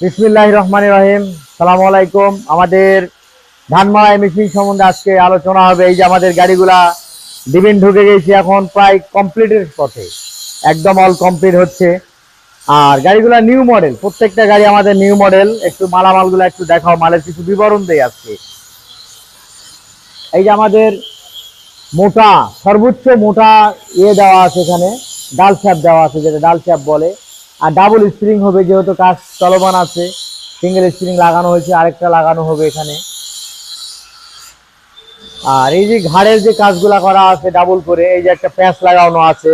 বিসমিল্লাহ রহমান রহিম। সালাম আলাইকুম। আমাদের ধানমারাই মেশিন সম্বন্ধে আজকে আলোচনা হবে। এই যে আমাদের গাড়িগুলা ডিবিন ঢুকে গেছে এখন প্রায় কমপ্লিটের পথে। একদম অল কমপ্লিট হচ্ছে। আর গাড়িগুলা নিউ মডেল প্রত্যেকটা গাড়ি আমাদের নিউ মডেল একটু মালামালগুলো একটু দেখাও। মালের কিছু বিবরণ দেই আজকে। এই যে আমাদের মোটা, সর্বোচ্চ মোটা ইয়ে দেওয়া আছে এখানে। ডাল শ্যাপ দেওয়া আছে, যেটা ডাল শ্যাপ বলে। আর ডাবল স্প্রিং হবে যেহেতু কাজ চলমান আছে সিঙ্গেল স্প্রিং লাগানো হয়েছে, আরেকটা লাগানো হবে এখানে। আর এই যে ঘাড়ের যে কাজগুলা করা আছে ডাবল করে, এই যে একটা প্যাঁচ লাগানো আছে,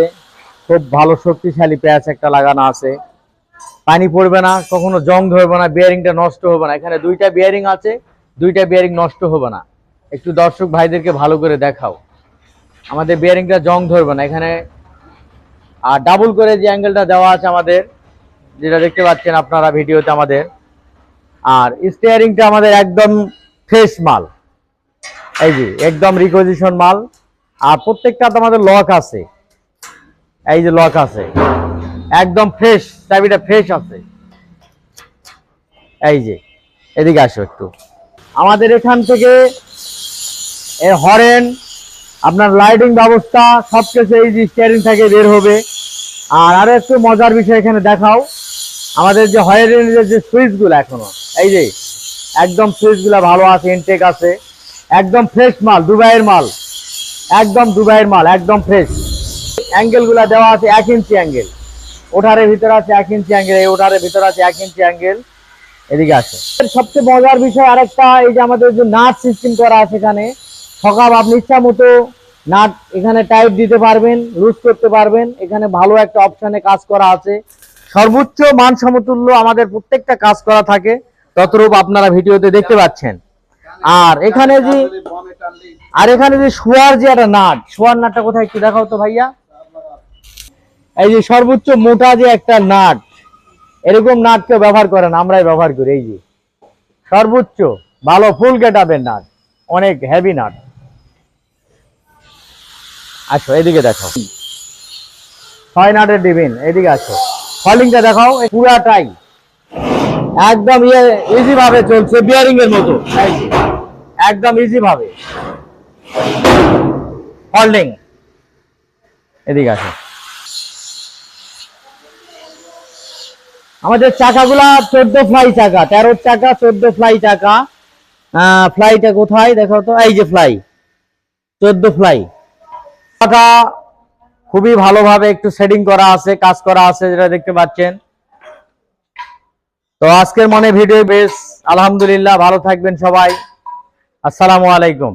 খুব ভালো শক্তিশালী প্যাঁচ একটা লাগানো আছে। পানি পড়বে না, কখনো জং ধরবে না বিয়ারিংটা নষ্ট হবে না। এখানে দুইটা বিয়ারিং আছে, দুইটা বিয়ারিং নষ্ট হবে না। একটু দর্শক ভাইদেরকে ভালো করে দেখাও। আমাদের বিয়ারিংটা জং ধরবে না, এখানে আর ডাবল করে যে অ্যাঙ্গেলটা দেওয়া আছে আমাদের, যেটা দেখতে পাচ্ছেন আপনারা ভিডিওতে আমাদের, আর স্টিয়ারিংটা আমাদের একদম ফ্রেশ মাল। এই যে, একদম রিকোজিশন মাল। আর প্রত্যেকটা আমাদের লক আছে। এই যে লক আছে। একদম ফ্রেশ চাবিটা ফ্রেশ আছে। এই যে, এদিকে আসো একটু। আমাদের এখান থেকে হরেন আপনার লাইটিং ব্যবস্থা, সবকিছু এই যে স্টিয়ারিং থেকে বের হবে। আর আরও একটু মজার বিষয় এখানে দেখাও। আমাদের যে হরেন যে সুইচগুলো এখনও, এই যে, একদম সুইচগুলো ভালো আছে ইনটেক আছে। একদম ফ্রেশ মাল, দুবাইয়ের মাল। একদম দুবাইয়ের মাল, একদম ফ্রেশ অ্যাঙ্গেলগুলো দেওয়া আছে এক ইঞ্চি অ্যাঙ্গেল ওঠারের ভিতরে আছে এক ইঞ্চি অ্যাঙ্গেল এই ওঠারের ভিতরে আছে এক ইঞ্চি অ্যাঙ্গেল এদিকে আছে সবচেয়ে মজার বিষয় আরেকটা, এই যে আমাদের যে নাট সিস্টেম করা আছে এখানে সকাল আপনি ইচ্ছা মতো নাট এখানে টাইট দিতে পারবেন লুজ করতে পারবেন, এখানে ভালো একটা অপশানে কাজ করা আছে। সর্বোচ্চ মান সমতুল্য আমাদের প্রত্যেকটা কাজ করা থাকে, ততরূপ আপনারা ভিডিওতে দেখতে পাচ্ছেন। আর এখানে যে, আর এখানে যে শোয়ার যে একটা নাট, শোয়ার নাটটা কোথায় একটু দেখাও তো ভাইয়া। এই যে সর্বোচ্চ মোটা যে একটা নাট, এরকম নাট কেউ ব্যবহার করে না, আমরাই ব্যবহার করি, এই যে। সর্বোচ্চ, ভালো ফুল গেটাবের নাট, অনেক হেভি নাট। আসো, এদিকে দেখো। ছয় নাটের ডিবিন এদিকে আসো। ফলিংটা দেখাও পুরাটাই একদম ইয়ে ইজি ভাবে চলছে বিয়ারিং এর মতো। একদম ইজি ভাবে। ফল্ডিং এদিকে আসো। আমাদের চাকাগুলা চোদ্দ ফ্লাই চাকা, তেরো চাকা, চোদ্দ ফ্লাই চাকা। ফ্লাইটা কোথায়? দেখো তো, এই যে ফ্লাই চোদ্দ ফ্লাই চাকা খুবই ভালোভাবে একটু শেডিং করা আছে, কাজ করা আছে, যেটা দেখতে পাচ্ছেন। তো আজকের মনে ভিডিও বেশ, আলহামদুলিল্লাহ, ভালো থাকবেন সবাই। আসসালামু আলাইকুম।